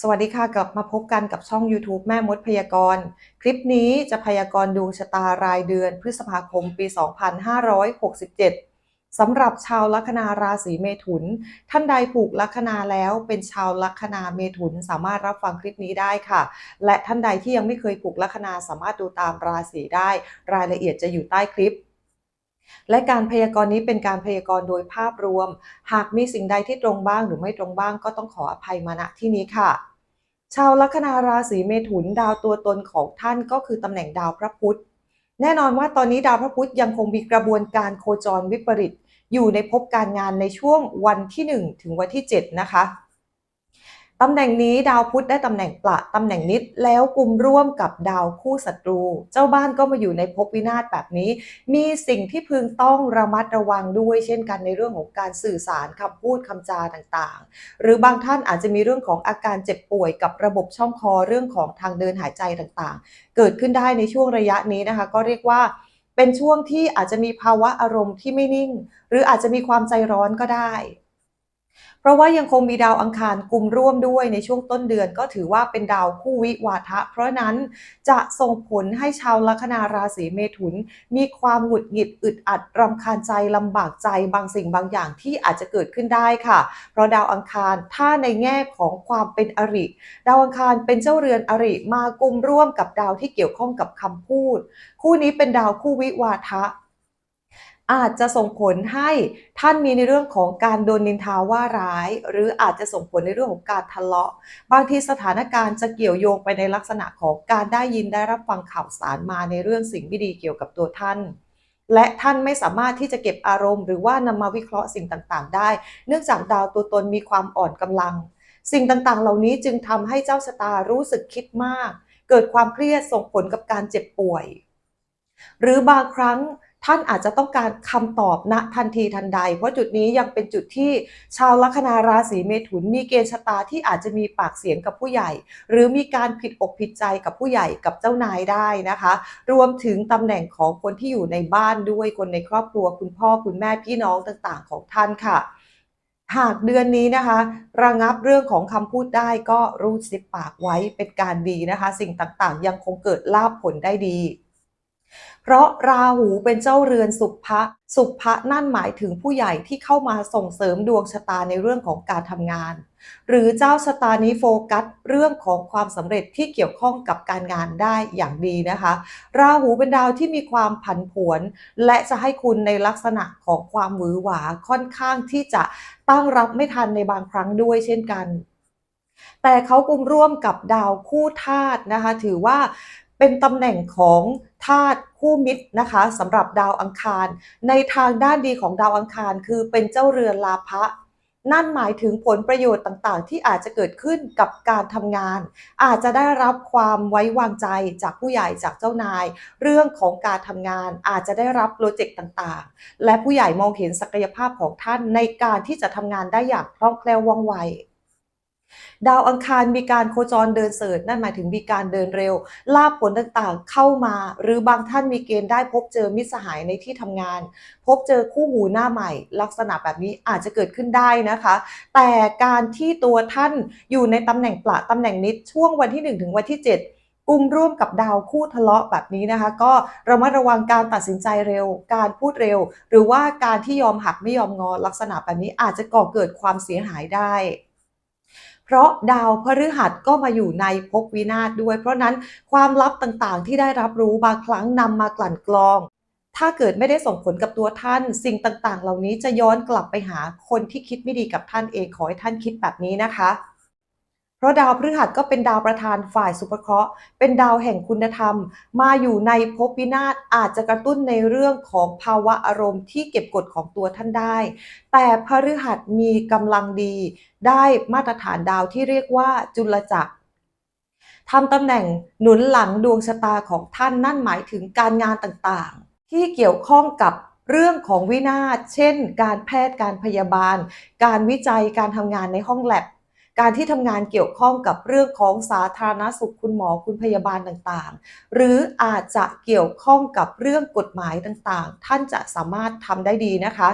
สวัสดีค่ะกลับมาพบกันกับช่อง YouTube แม่มดพยากรณ์ คลิปนี้จะพยากรณ์ดวงชะตารายเดือนพฤษภาคมปี 2567 สำหรับชาวลัคนาราศีเมถุน ท่านใดผูกลัคนาแล้วเป็นชาวลัคนาเมถุนสามารถรับฟังคลิปนี้ได้ค่ะ และท่านใดที่ยังไม่เคยผูกลัคนาสามารถดูตามราศีได้ รายละเอียดจะอยู่ใต้คลิป และการพยากรณ์นี้เป็นการพยากรณ์โดยภาพรวม หากมีสิ่งใดที่ตรงบ้างหรือไม่ตรงบ้างก็ต้องขออภัยมาณที่นี้ค่ะ ชาวลัคนาราศีเมถุนดาวตัวตนของท่านก็คือตำแหน่งดาวพระพุธ แน่นอนว่าตอนนี้ดาวพระพุธยังคงมีกระบวนการโคจรวิปริตอยู่ในภพการงานในช่วงวันที่ 1 ถึงวันที่ 7 นะคะ ตำแหน่งนี้ดาวพุธได้ตำแหน่งประตำแหน่งนิดแล้วกลุ่มร่วมกับดาวคู่ศัตรู เจ้าบ้านก็มาอยู่ในภพวินาศแบบนี้ มีสิ่งที่พึงต้องระมัดระวังด้วย เช่นกันในเรื่องของการสื่อสารคำพูดคำจาต่างๆ หรือบางท่านอาจจะมีเรื่องของอาการเจ็บป่วยกับระบบช่องคอเรื่องของทางเดินหายใจต่างๆ เกิดขึ้นได้ในช่วงระยะนี้นะคะ ก็เรียกว่าเป็นช่วงที่อาจจะมีภาวะอารมณ์ที่ไม่นิ่ง หรืออาจจะมีความใจร้อนก็ได้ เพราะว่ายังคงมีดาวอังคารกลุ่มร่วมด้วยในช่วงต้นเดือนก็ถือว่าเป็นดาวคู่วิวาทะ เพราะนั้นจะส่งผลให้ชาวลัคนาราศีเมถุน มีความหงุดหงิดอึดอัดรำคาญใจลำบากใจบางสิ่งบางอย่างที่อาจจะเกิดขึ้นได้ค่ะ เพราะดาวอังคารถ้าในแง่ของความเป็นอริ ดาวอังคารเป็นเจ้าเรือนอริมากลุ่มร่วมกับดาวที่เกี่ยวข้องกับคำพูด คู่นี้เป็นดาวคู่วิวาทะ อาจจะส่งผลให้ท่านมีในเรื่องของการโดนนินทาว่าร้าย หรืออาจจะส่งผลในเรื่องของการทะเลาะ บางทีสถานการณ์จะเกี่ยวโยงไปในลักษณะของการได้ยินได้รับฟังข่าวสารมาในเรื่องสิ่งไม่ดีเกี่ยวกับตัวท่าน และท่านไม่สามารถที่จะเก็บอารมณ์ หรือว่านำมาวิเคราะห์สิ่งต่างๆ ได้ เนื่องจากดาวตัวตนมีความอ่อนกำลัง สิ่งต่างๆ เหล่านี้จึงทำให้เจ้าชะตารู้สึกคิดมาก เกิดความเครียดส่งผลกับการเจ็บป่วย หรือบางครั้ง ท่านอาจจะต้องการคำตอบณทันทีทันใด เพราะจุดนี้ยังเป็นจุดที่ชาวลัคนาราศีเมถุนมีเกณฑ์ชะตาที่อาจจะมีปากเสียงกับผู้ใหญ่ หรือมีการผิดอกผิดใจกับผู้ใหญ่กับเจ้านายได้นะคะ รวมถึงตำแหน่งของคนที่อยู่ในบ้านด้วยคนในครอบครัวคุณพ่อคุณแม่พี่น้องต่างๆ ของท่านค่ะหากเดือนนี้นะคะ ระงับเรื่องของคำพูดได้ก็รูดซิปปากไว้เป็นการดีนะคะ สิ่งต่างๆ ยังคงเกิดลาภผลได้ดี เพราะราหูเป็นเจ้าเรือนสุภะสุภะนั่นหมายถึงผู้ใหญ่ที่เข้ามาส่งเสริมดวงชะตาในเรื่องของการทำงาน หรือเจ้าชะตานี้โฟกัสเรื่องของความสำเร็จที่เกี่ยวข้องกับการงานได้อย่างดีนะคะ ราหูเป็นดาวที่มีความผันผวน และจะให้คุณในลักษณะของความหวือหวาค่อนข้างที่จะตั้งรับไม่ทันในบางครั้งด้วยเช่นกันแต่เขากลุ่มร่วมกับดาวคู่ธาตุนะคะ ถือว่า เป็นตำแหน่งของธาตุคู่มิตรนะคะสำหรับดาวอังคาร ในทางด้านดีของดาวอังคาร คือเป็นเจ้าเรือนลาภะนั่นหมายถึงผลประโยชน์ต่างๆ ที่อาจจะเกิดขึ้นกับการทำงาน อาจจะได้รับความไว้วางใจจากผู้ใหญ่จากเจ้านาย เรื่องของการทำงานอาจจะได้รับโปรเจกต์ต่างๆ และผู้ใหญ่มองเห็นศักยภาพของท่านในการที่จะทำงานได้อย่างคล่องแคล่วว่องไว ดาวอังคารมีการโคจรเดินเสริฐนั่นหมายถึงมีการเดินเร็ว ลาภผลต่างๆเข้ามา หรือบางท่านมีเกณฑ์ได้พบเจอมิตรสหายในที่ทำงาน พบเจอคู่หูหน้าใหม่ ลักษณะแบบนี้อาจจะเกิดขึ้นได้นะคะ แต่การที่ตัวท่านอยู่ในตำแหน่งประตำแหน่งนิดช่วงวันที่ 1 ถึงวันที่ 7กุมร่วมกับดาวคู่ทะเลาะแบบนี้นะคะ ก็ระมัดระวังการตัดสินใจเร็ว การพูดเร็ว หรือว่าการที่ยอมหักไม่ยอมงอลักษณะแบบนี้อาจจะก่อเกิดความเสียหายได้ เพราะดาวพฤหัสก็มาอยู่ในภพวินาศด้วย เพราะนั้นความลับต่างๆ ที่ได้รับรู้บางครั้งนำมากลั่นกรอง ถ้าเกิดไม่ได้ส่งผลกับตัวท่าน สิ่งต่างๆ เหล่านี้จะย้อนกลับไปหาคนที่คิดไม่ดีกับท่านเองขอให้ท่านคิดแบบนี้นะคะ ราะดาวพฤหัสก็เป็นดาวประธานฝ่ายสุภเคราะห์ เป็นดาวแห่งคุณธรรม มาอยู่ในภพวินาศอาจจะกระตุ้นในเรื่องของภาวะอารมณ์ที่เก็บกดของตัวท่านได้ แต่พฤหัสมีกำลังดี ได้มาตรฐานดาวที่เรียกว่าจุลจักรทำตำแหน่งหนุนหลังดวงชะตาของท่านนั่นหมายถึงการงานต่างๆ ที่เกี่ยวข้องกับเรื่องของวินาศเช่น การแพทย์การพยาบาล การวิจัยการทำงานในห้องแลบ การที่ทำงานเกี่ยวข้องกับเรื่องของสาธารณสุขคุณหมอคุณพยาบาลต่างๆ หรืออาจจะเกี่ยวข้องกับเรื่องกฎหมายต่างๆ ท่านจะสามารถทำได้ดีนะคะ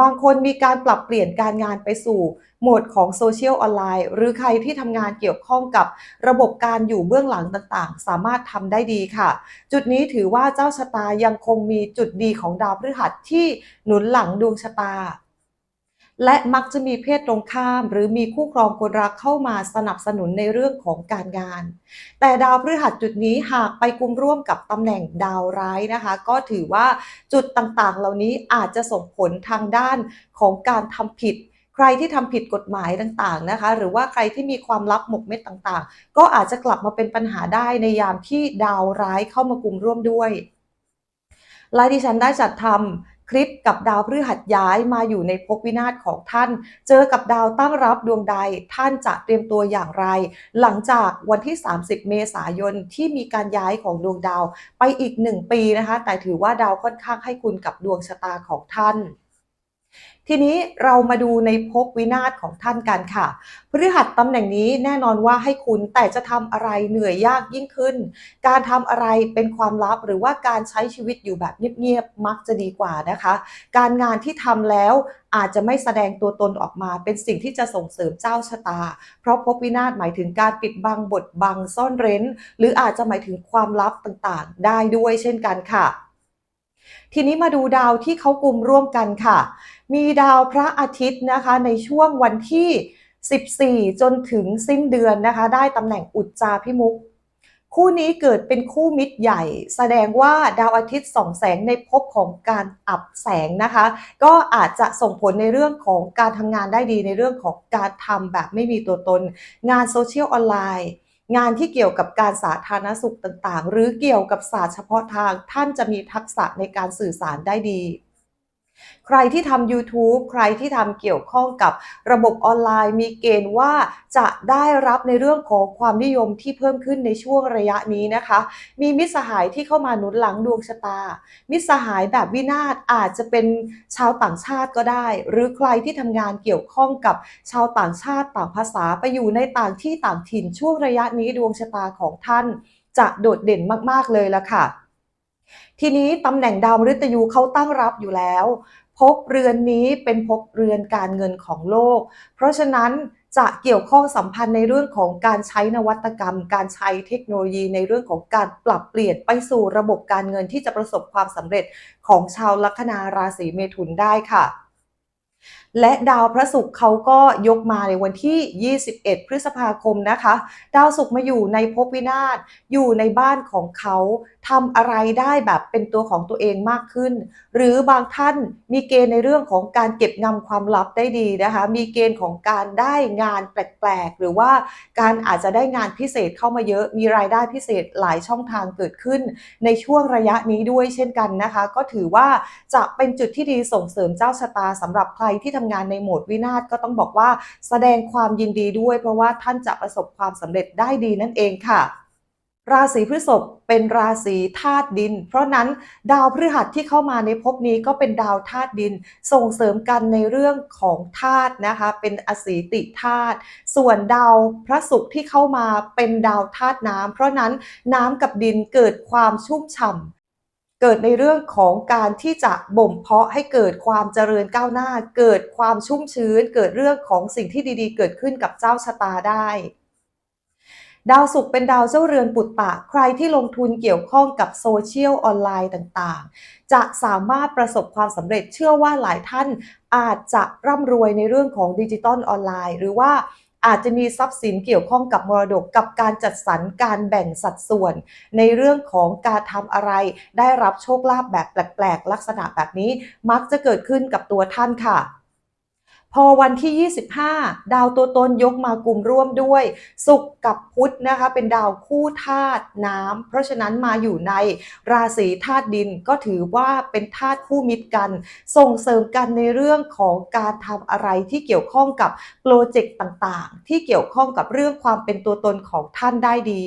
บางคนมีการปรับเปลี่ยนการงานไปสู่โหมดของโซเชียลออนไลน์ หรือใครที่ทำงานเกี่ยวข้องกับระบบการอยู่เบื้องหลังต่างๆ สามารถทำได้ดีค่ะ จุดนี้ถือว่าเจ้าชะตายังคงมีจุดดีของดาวพฤหัสที่หนุนหลังดวงชะตา และมักจะมีเพศตรงข้าม หรือมีคู่ครองคนรักเข้ามาสนับสนุนในเรื่องของการงาน แต่ดาวพฤหัสจุดนี้หากไปกุมร่วมกับตำแหน่งดาวร้ายนะคะ ก็ถือว่าจุดต่างๆ เหล่านี้อาจจะส่งผลทางด้านของการทำผิดใครที่ทำผิดกฎหมายต่างๆนะคะ หรือว่าใครที่มีความลับหมกเม็ดต่างๆ ก็อาจจะกลับมาเป็นปัญหาได้ในยามที่ดาวร้ายเข้ามากุมร่วมด้วยและดิฉันได้จัดทำ คลิปกับดาวพฤหัสย้ายมาอยู่ในภพวินาศของท่าน เจอกับดาวตั้งรับดวงใดท่านจะเตรียมตัวอย่างไร หลังจากวันที่ 30 เมษายนที่มีการย้ายของดวงดาวไปอีก 1 ปีนะคะ แต่ถือว่าดาวค่อนข้างให้คุณกับดวงชะตาของท่าน ทีนี้เรามาดูในภพวินาศของท่านกันค่ะ พฤหัสตำแหน่งนี้แน่นอนว่าให้คุณแต่จะทำอะไรเหนื่อยยากยิ่งขึ้น การทำอะไรเป็นความลับหรือว่าการใช้ชีวิตอยู่แบบเงียบๆมักจะดีกว่านะคะ การงานที่ทำแล้วอาจจะไม่แสดงตัวตนออกมาเป็นสิ่งที่จะส่งเสริมเจ้าชะตา เพราะภพวินาศหมายถึงการปิดบังบทบังซ่อนเร้น หรืออาจจะหมายถึงความลับต่างๆ ได้ด้วยเช่นกันค่ะ ทีนี้มาดูดาวที่เขากลุ่มร่วมกันค่ะ มีดาวพระอาทิตย์นะคะในช่วงวันที่ 14 จนถึงสิ้นเดือนนะคะ ได้ตำแหน่งอุจจาพิมุกคู่นี้เกิดเป็นคู่มิตรใหญ่ แสดงว่าดาวอาทิตย์ส่องแสงในภพของการอับแสงนะคะ ก็อาจจะส่งผลในเรื่องของการทำงานได้ดีในเรื่องของการทำแบบไม่มีตัวตน งานโซเชียลออนไลน์ งานที่เกี่ยวกับการสาธารณสุขต่างๆ หรือเกี่ยวกับศาสตร์เฉพาะทางท่านจะมีทักษะในการสื่อสารได้ดี ใครที่ทำ YouTube ใครที่ทำเกี่ยวข้องกับระบบออนไลน์ มีเกณฑ์ว่าจะได้รับในเรื่องของความนิยมที่เพิ่มขึ้นในช่วงระยะนี้นะคะ มีมิตรสหายที่เข้ามาหนุนหลังดวงชะตา มิตรสหายแบบวินาศอาจจะเป็นชาวต่างชาติก็ได้ หรือใครที่ทำงานเกี่ยวข้องกับชาวต่างชาติต่างภาษาไปอยู่ในต่างที่ต่างถิ่นช่วงระยะนี้ดวงชะตาของท่าน จะโดดเด่นมากๆเลยละค่ะ ทีนี้ตำแหน่งดาวมฤตยูเขาตั้งรับอยู่แล้วภพเรือนนี้เป็นภพเรือนการเงินของโลก เพราะฉะนั้นจะเกี่ยวข้องสัมพันธ์ในเรื่องของการใช้นวัตกรรม การใช้เทคโนโลยีในเรื่องของการปรับเปลี่ยนไปสู่ระบบการเงินที่จะประสบความสำเร็จของชาวลัคนาราศีเมถุนได้ค่ะ และดาวพระศุกร์เขาก็ยกมาในวันที่ 21 พฤษภาคมนะคะ ดาวศุกร์มาอยู่ในภพวินาศอยู่ในบ้านของเขาทำอะไรได้แบบเป็นตัวของตัวเองมากขึ้น หรือบางท่านมีเกณฑ์ในเรื่องของการเก็บงำความลับได้ดีนะคะ มีเกณฑ์ของการได้งานแปลกๆ หรือว่าการอาจจะได้งานพิเศษเข้ามาเยอะ มีรายได้พิเศษหลายช่องทางเกิดขึ้น ในช่วงระยะนี้ด้วยเช่นกันนะคะ ก็ถือว่าจะเป็นจุดที่ดีส่งเสริมเจ้าชะตาสำหรับใครที่ทำงานในโหมดวินาศก็ต้องบอกว่าแสดงความยินดีด้วย เพราะว่าท่านจะประสบความสำเร็จได้ดีนั่นเองค่ะราศีพฤษภเป็นราศีธาตุดิน เพราะนั้นดาวพฤหัสที่เข้ามาในภพนี้ก็เป็นดาวธาตุดิน ส่งเสริมกันในเรื่องของธาตุนะคะ เป็นอสีติธาตุ ส่วนดาวพระศุกร์ที่เข้ามาเป็นดาวธาตุน้ำเพราะนั้นน้ำกับดินเกิดความชุ่มฉ่ำ เกิดในเรื่องของการที่จะบ่มเพาะให้เกิดความเจริญก้าวหน้า เกิดความชุ่มชื้น เกิดเรื่องของสิ่งที่ดีๆ เกิดขึ้นกับเจ้าชะตาได้ ดาวศุกร์เป็นดาวเจ้าเรือนปุตตะ ใครที่ลงทุนเกี่ยวข้องกับโซเชียลออนไลน์ต่างๆ จะสามารถประสบความสำเร็จเชื่อว่าหลายท่านอาจจะร่ำรวยในเรื่องของดิจิตอลออนไลน์ หรือว่า อาจจะมีทรัพย์สินเกี่ยวข้องกับมรดกกับการจัดสรรการแบ่งสัดส่วน ในเรื่องของการทำอะไร ได้รับโชคลาภแบบแปลกๆ ลักษณะแบบนี้มักจะเกิดขึ้นกับตัวท่านค่ะ พอวันที่ 25 ดาวตัวตนยกมากลุ่มร่วมด้วยศุกร์กับพุธนะคะ เป็นดาวคู่ธาตุน้ำเพราะฉะนั้นมาอยู่ในราศีธาตุดินก็ถือว่าเป็นธาตุคู่มิตรกัน ส่งเสริมกันในเรื่องของการทำอะไรที่เกี่ยวข้องกับโปรเจกต์ต่างๆ ที่เกี่ยวข้องกับเรื่องความเป็นตัวตนของท่านได้ดี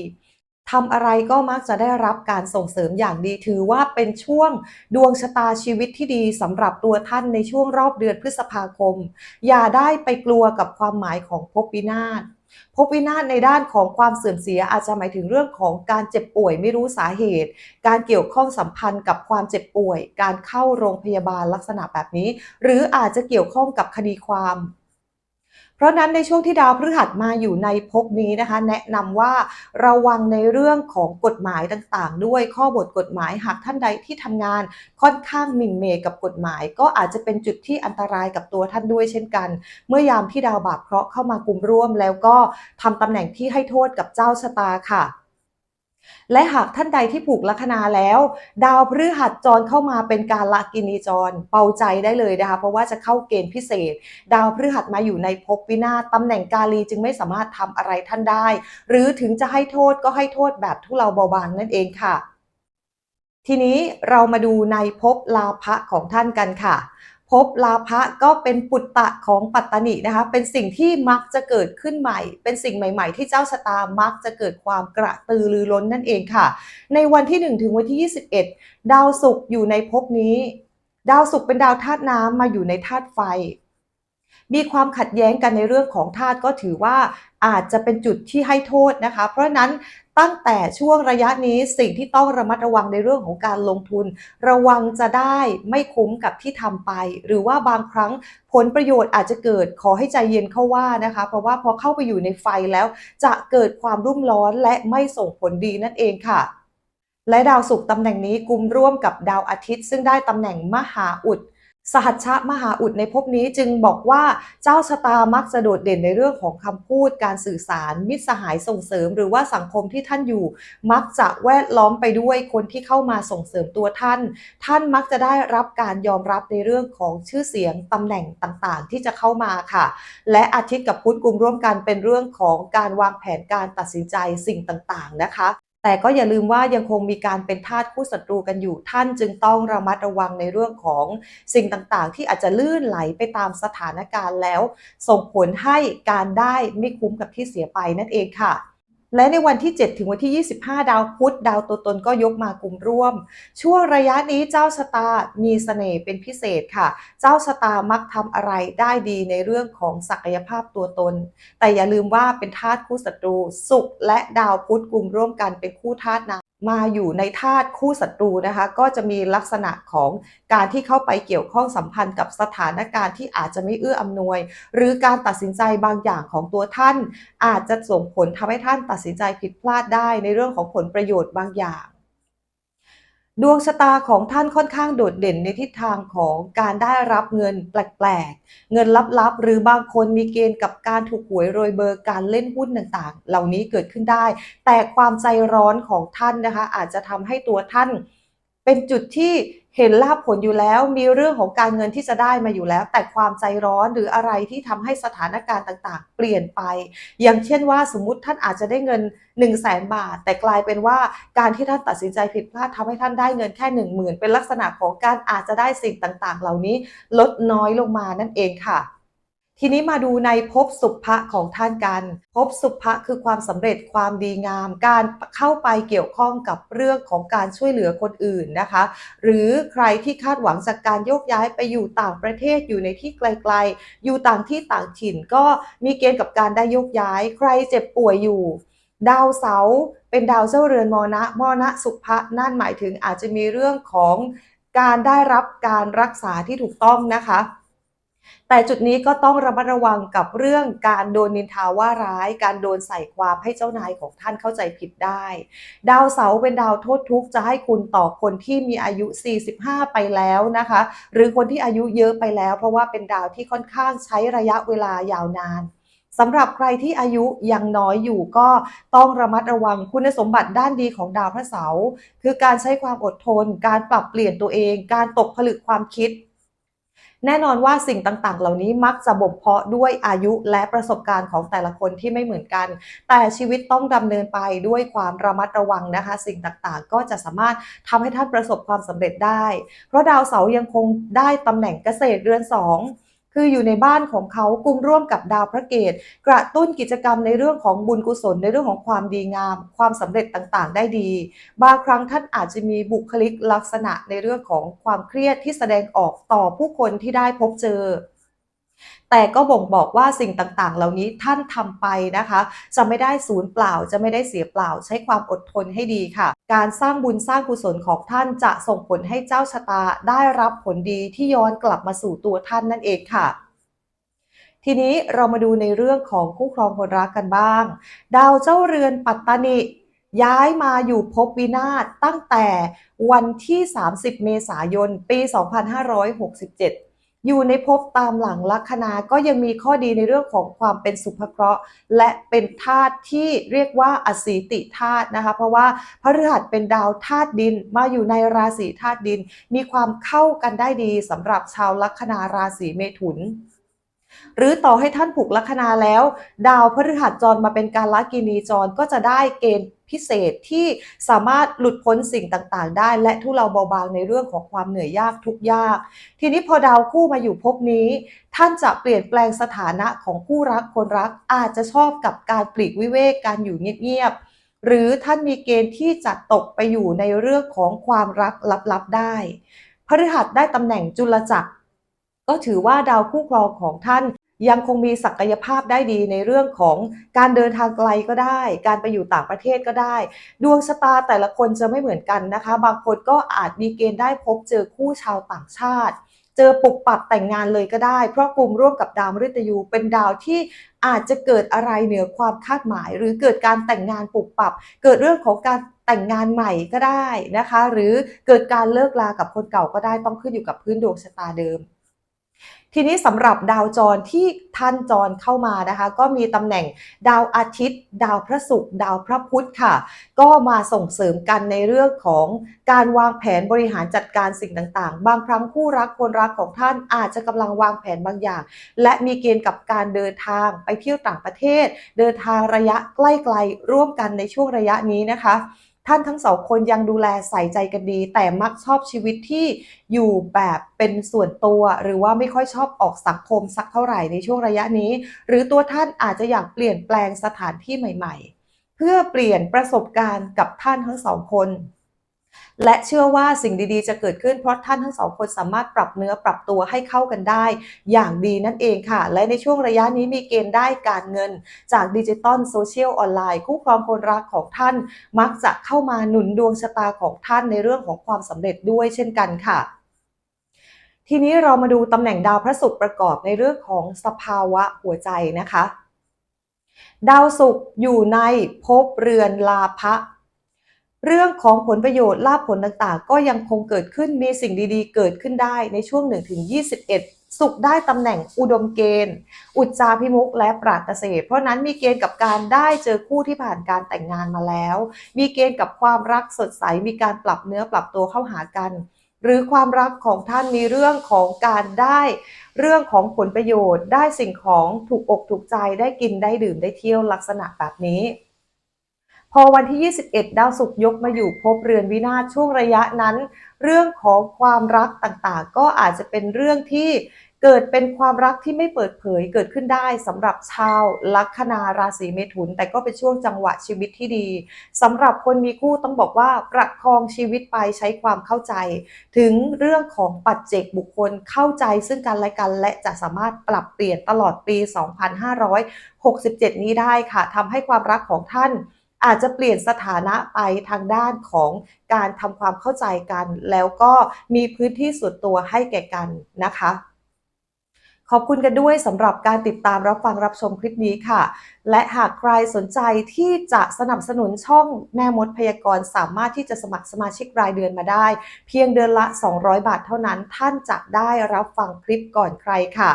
ทำอะไรก็มักจะได้รับการส่งเสริมอย่างดีถือว่าเป็นช่วงดวงชะตาชีวิตที่ดีสำหรับตัวท่านในช่วงรอบเดือนพฤษภาคม อย่าได้ไปกลัวกับความหมายของภพวินาศภพวินาศในด้านของความเสื่อมเสียอาจจะหมายถึงเรื่องของการเจ็บป่วยไม่รู้สาเหตุ การเกี่ยวข้องสัมพันธ์กับความเจ็บป่วย การเข้าโรงพยาบาลลักษณะแบบนี้ หรืออาจจะเกี่ยวข้องกับคดีความ ราะนั้นในช่วงที่ดาวพฤหัสมาอยู่ในภพนี้นะคะ แนะนำว่าระวังในเรื่องของกฎหมายต่างๆ ด้วยข้อบทกฎหมายหากท่านใดที่ทำงานค่อนข้างมินเมย์กับกฎหมาย ก็อาจจะเป็นจุดที่อันตรายกับตัวท่านด้วยเช่นกัน เมื่อยามที่ดาวบาปเคราะห์เข้ามากลุ่มร่วม แล้วก็ทำตำแหน่งที่ให้โทษกับเจ้าชะตาค่ะ และหากท่านใดที่ผูกลัคนาแล้ว ดาวพฤหัสจรเข้ามาเป็นการละกินีจรเบาใจได้เลยนะคะ เพราะว่าจะเข้าเกณฑ์พิเศษ ดาวพฤหัสมาอยู่ในภพวินาศตำแหน่งกาลีจึงไม่สามารถทำอะไรท่านได้ หรือถึงจะให้โทษก็ให้โทษแบบทุเลาเบาบางนั่นเองค่ะ ทีนี้เรามาดูในภพลาภะของท่านกันค่ะ ภพลาภะก็เป็นปุตตะของปัตตนินะคะ เป็นสิ่งที่มักจะเกิดขึ้นใหม่ เป็นสิ่งใหม่ ๆ ที่เจ้าชะตามักจะเกิดความกระตือรือร้นนั่นเองค่ะ ในวันที่ 1 ถึงวันที่ 21 ดาวศุกร์อยู่ในภพนี้ ดาวศุกร์เป็นดาวธาตุน้ำมาอยู่ในธาตุไฟ มีความขัดแย้งกันในเรื่องของธาตุก็ถือว่าอาจจะเป็นจุดที่ให้โทษนะคะ เพราะฉะนั้น ตั้งแต่ช่วงระยะนี้สิ่งที่ต้องระมัดระวังในเรื่องของการลงทุน ระวังจะได้ไม่คุ้มกับที่ทำไป หรือว่าบางครั้งผลประโยชน์อาจจะเกิดขอให้ใจเย็นเข้าว่านะคะ เพราะว่าพอเข้าไปอยู่ในไฟแล้ว จะเกิดความรุ่มร้อนและไม่ส่งผลดีนั่นเองค่ะและดาวศุกร์ตำแหน่งนี้กุมร่วมกับดาวอาทิตย์ ซึ่งได้ตำแหน่งมหาอุด สหัชชะมหาอุดในภพนี้จึงบอกว่าเจ้าชะตามักจะโดดเด่นในเรื่องของคำพูดการสื่อสาร มิตรสหายส่งเสริม หรือว่าสังคมที่ท่านอยู่ มักจะแวดล้อมไปด้วยคนที่เข้ามาส่งเสริมตัวท่าน ท่านมักจะได้รับการยอมรับในเรื่องของชื่อเสียงตำแหน่งต่างๆ ที่จะเข้ามาค่ะ และอาทิตย์กับพุธกลุ่มร่วมกันเป็นเรื่องของการวางแผนการตัดสินใจสิ่งต่างๆนะคะ แต่ก็อย่าลืมว่ายังคงมีการเป็นทาสคู่ศัตรูกันอยู่ท่านจึงต้องระมัดระวังในเรื่องของสิ่งต่างๆ ที่อาจจะลื่นไหลไปตามสถานการณ์แล้ว ส่งผลให้การได้ไม่คุ้มกับที่เสียไปนั่นเองค่ะ และในวันที่ 7 ถึงวันที่ 25 ดาวพุธดาวตัวตนก็ยกมากลุ่มร่วม ช่วงระยะนี้เจ้าชะตามีเสน่ห์เป็นพิเศษค่ะ เจ้าชะตามักทำอะไรได้ดีในเรื่องของศักยภาพตัวตน แต่อย่าลืมว่าเป็นธาตุคู่ศัตรู สุขและดาวพุธกลุ่มร่วมกันเป็นคู่ธาตุน้ำ มาอยู่ในธาตุคู่ศัตรูนะคะ ก็จะมีลักษณะของการที่เข้าไปเกี่ยวข้องสัมพันธ์กับสถานการณ์ที่อาจจะไม่เอื้ออำนวย หรือการตัดสินใจบางอย่างของตัวท่าน อาจจะส่งผลทำให้ท่านตัดสินใจผิดพลาดได้ในเรื่องของผลประโยชน์บางอย่าง ดวงชะตาของท่านค่อนข้างโดดเด่นในทิศทางของการได้รับเงินแปลกๆ เงินลับๆ หรือบางคนมีเกณฑ์กับการถูกหวยโรยเบอร์การเล่นหุ้นต่างๆ เหล่านี้เกิดขึ้นได้ แต่ความใจร้อนของท่านนะคะ อาจจะทำให้ตัวท่าน เป็นจุดที่เห็นลาภผลอยู่แล้ว มีเรื่องของการเงินที่จะได้มาอยู่แล้ว แต่ความใจร้อนหรืออะไรที่ทำให้สถานการณ์ต่างๆ เปลี่ยนไป อย่างเช่นว่าสมมติท่านอาจจะได้เงิน 1 0 0 0 0แสนบาท แต่กลายเป็นว่าการที่ท่านตัดสินใจผิดพลาดทำให้ท่านได้เงินแค่ 1 0,000 เป็นลักษณะของการอาจจะได้สิ่งต่างๆ เหล่านี้ลดน้อยลงมานั่นเองค่ะ ทีนี้มาดูในภพสุภะของท่านกันภพสุภะคือความสำเร็จความดีงาม การเข้าไปเกี่ยวข้องกับเรื่องของการช่วยเหลือคนอื่นนะคะ หรือใครที่คาดหวังจากการโยกย้ายไปอยู่ต่างประเทศอยู่ในที่ไกลๆ อยู่ต่างที่ต่างถิ่นก็มีเกณฑ์กับการได้โยกย้าย ใครเจ็บป่วยอยู่ ดาวเสาเป็นดาวเจ้าเรือนมรณะมรณะสุภะนั่นหมายถึงอาจจะมีเรื่องของการได้รับการรักษาที่ถูกต้องนะคะ แต่จุดนี้ก็ต้องระมัดระวังกับเรื่องการโดนนินทาว่าร้าย การโดนใส่ความให้เจ้านายของท่านเข้าใจผิดได้ ดาวเสาเป็นดาวโทษทุกข์จะให้คุณต่อคนที่มีอายุ 45 ไปแล้วนะคะ หรือคนที่อายุเยอะไปแล้ว เพราะว่าเป็นดาวที่ค่อนข้างใช้ระยะเวลายาวนานสำหรับใครที่อายุยังน้อยอยู่ก็ต้องระมัดระวังคุณสมบัติด้านดีของดาวพระเสาร์คือการใช้ความอดทน การปรับเปลี่ยนตัวเอง การตกผลึกความคิด แน่นอนว่าสิ่งต่างๆ เหล่านี้มักจะบ่มเพาะด้วยอายุและประสบการณ์ของแต่ละคนที่ไม่เหมือนกัน แต่ชีวิตต้องดำเนินไปด้วยความระมัดระวังนะคะ สิ่งต่างๆ ก็จะสามารถทำให้ท่านประสบความสำเร็จได้ เพราะดาวเสาร์ยังคงได้ตำแหน่งเกษตรเรือนสอง คืออยู่ในบ้านของเขากลุ่มร่วมกับดาวพระเกตกระตุ้นกิจกรรมในเรื่องของบุญกุศลในเรื่องของความดีงาม ความสำเร็จต่างๆ ได้ดี บางครั้งท่านอาจจะมีบุคลิกลักษณะในเรื่องของความเครียดที่แสดงออกต่อผู้คนที่ได้พบเจอ แต่ก็บ่งบอกว่าสิ่งต่างๆ เหล่านี้ท่านทำไปนะคะ จะไม่ได้ศูนย์เปล่าจะไม่ได้เสียเปล่า ใช้ความอดทนให้ดีค่ะ การสร้างบุญสร้างกุศลของท่านจะส่งผลให้เจ้าชะตาได้รับผลดีที่ย้อนกลับมาสู่ตัวท่านนั่นเองค่ะทีนี้เรามาดูในเรื่องของคู่ครองคนรักกันบ้าง ดาวเจ้าเรือนปัตตานิย้ายมาอยู่ภพวินาศตั้งแต่วันที่ 30 เมษายน ปี 2567 อยู่ในภพตามหลังลัคนาก็ยังมีข้อดีในเรื่องของความเป็นสุภเคราะห์ และเป็นธาตุที่เรียกว่าอสีติธาตุนะคะ เพราะว่าพฤหัสเป็นดาวธาตุดินมาอยู่ในราศีธาตุดิน มีความเข้ากันได้ดีสำหรับชาวลัคนาราศีเมถุนหรือต่อให้ท่านผูกลัคนาแล้ว ดาวพฤหัสจรมาเป็นการลักินีจรก็จะได้เกณฑ์ พิเศษที่สามารถหลุดพ้นสิ่งต่างๆ ได้ และทุเลาเบาบางในเรื่องของความเหนื่อยยากทุกยาก ทีนี้พอดาวคู่มาอยู่ภพนี้ ท่านจะเปลี่ยนแปลงสถานะของคู่รักคนรักอาจจะชอบกับการปลีกวิเวกการอยู่เงียบๆหรือท่านมีเกณฑ์ที่จะตกไปอยู่ในเรื่องของความรักลับๆได้พฤหัสได้ตำแหน่งจุลจักรก็ถือว่าดาวคู่ครองของท่าน ยังคงมีศักยภาพได้ดีในเรื่องของการเดินทางไกลก็ได้ การไปอยู่ต่างประเทศก็ได้ ดวงชะตาแต่ละคนจะไม่เหมือนกันนะคะ บางคนก็อาจมีเกณฑ์ได้พบเจอคู่ชาวต่างชาติ เจอปุกปับแต่งงานเลยก็ได้ เพราะกลุ่มร่วมกับดาวมฤตยูเป็นดาวที่อาจจะเกิดอะไรเหนือความคาดหมาย หรือเกิดการแต่งงานปุกปับ เกิดเรื่องของการแต่งงานใหม่ก็ได้นะคะ หรือเกิดการเลิกลากับคนเก่าก็ได้ต้องขึ้นอยู่กับพื้นดวงชะตาเดิม ทีนี้สำหรับดาวจรที่ท่านจรเข้ามานะคะ ก็มีตำแหน่งดาวอาทิตย์ ดาวพระศุกร์ดาวพระพุธค่ะ ก็มาส่งเสริมกันในเรื่องของการวางแผนบริหารจัดการสิ่งต่างๆ บางครั้งคู่รักคนรักของท่านอาจจะกำลังวางแผนบางอย่าง และมีเกณฑ์กับการเดินทางไปเที่ยวต่างประเทศ เดินทางระยะใกล้ๆร่วมกันในช่วงระยะนี้นะคะ ท่านทั้งสองคนยังดูแลใส่ใจกันดี แต่มักชอบชีวิตที่อยู่แบบเป็นส่วนตัว หรือว่าไม่ค่อยชอบออกสังคมสักเท่าไหร่ในช่วงระยะนี้ หรือตัวท่านอาจจะอยากเปลี่ยนแปลงสถานที่ใหม่ ๆ เพื่อเปลี่ยนประสบการณ์กับท่านทั้งสองคน และเชื่อว่าสิ่งดีๆ จะเกิดขึ้นเพราะท่านทั้งสองคนสามารถปรับเนื้อปรับตัวให้เข้ากันได้ อย่างดีนั่นเองค่ะ และในช่วงระยะนี้มีเกณฑ์ได้การเงิน จากดิจิตอลโซเชียลออนไลน์คู่ครองคนรักของท่าน มักจะเข้ามาหนุนดวงชะตาของท่านในเรื่องของความสำเร็จด้วยเช่นกันค่ะทีนี้เรามาดูตำแหน่งดาวพระศุกร์ประกอบในเรื่องของสภาวะหัวใจนะคะ ดาวศุกร์อยู่ในภพเรือนลาภะ เรื่องของผลประโยชน์ลาภผลต่างๆ ก็ยังคงเกิดขึ้นมีสิ่งดีๆ เกิดขึ้นได้ในช่วง 1-21สุขได้ตำแหน่งอุดมเกณฑ์ อุจจาพิมุกและปราดเกษเพราะนั้นมีเกณฑ์กับการได้เจอคู่ที่ผ่านการแต่งงานมาแล้ว มีเกณฑ์กับความรักสดใส มีการปรับเนื้อปรับตัวเข้าหากัน หรือความรักของท่านมีเรื่องของการได้ เรื่องของผลประโยชน์ ได้สิ่งของถูกอกถูกใจได้กินได้ดื่มได้เที่ยวลักษณะแบบนี้ พอวันที่ 21 ดาวศุกร์ยกมาอยู่ภพเรือนวินาศช่วงระยะนั้น เรื่องของความรักต่างๆ ก็อาจจะเป็นเรื่องที่เกิดเป็นความรักที่ไม่เปิดเผยเกิดขึ้นได้สำหรับชาวลัคนาราศีเมถุน แต่ก็เป็นช่วงจังหวะชีวิตที่ดีสำหรับคนมีคู่ต้องบอกว่าประคองชีวิตไปใช้ความเข้าใจ ถึงเรื่องของปัจเจกบุคคลเข้าใจซึ่งกันและกัน และจะสามารถปรับเปลี่ยนตลอดปี 2567 นี้ได้ค่ะทำให้ความรักของท่าน อาจจะเปลี่ยนสถานะไปทางด้านของการทำความเข้าใจกัน แล้วก็มีพื้นที่ส่วนตัวให้แก่กันนะคะขอบคุณกันด้วยสำหรับการติดตามรับฟังรับชมคลิปนี้ค่ะ และหากใครสนใจที่จะสนับสนุนช่องแม่มดพยากรณ์สามารถที่จะสมัครสมาชิกรายเดือนมาได้ เพียงเดือนละ 200 บาทเท่านั้นท่านจะได้รับฟังคลิปก่อนใครค่ะ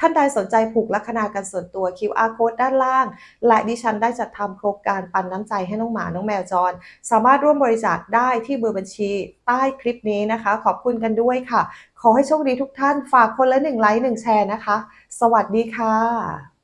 ท่านใดสนใจผูกลัคนากันส่วนตัว QR code ด้านล่าง และดิฉันได้จัดทำโครงการปันน้ำใจให้น้องหมาน้องแมวจร สามารถร่วมบริจาคได้ที่เบอร์บัญชีใต้คลิปนี้นะคะ ขอบคุณกันด้วยค่ะ ขอให้โชคดีทุกท่านฝากคนละหนึ่งไลค์หนึ่งแชร์นะคะ สวัสดีค่ะ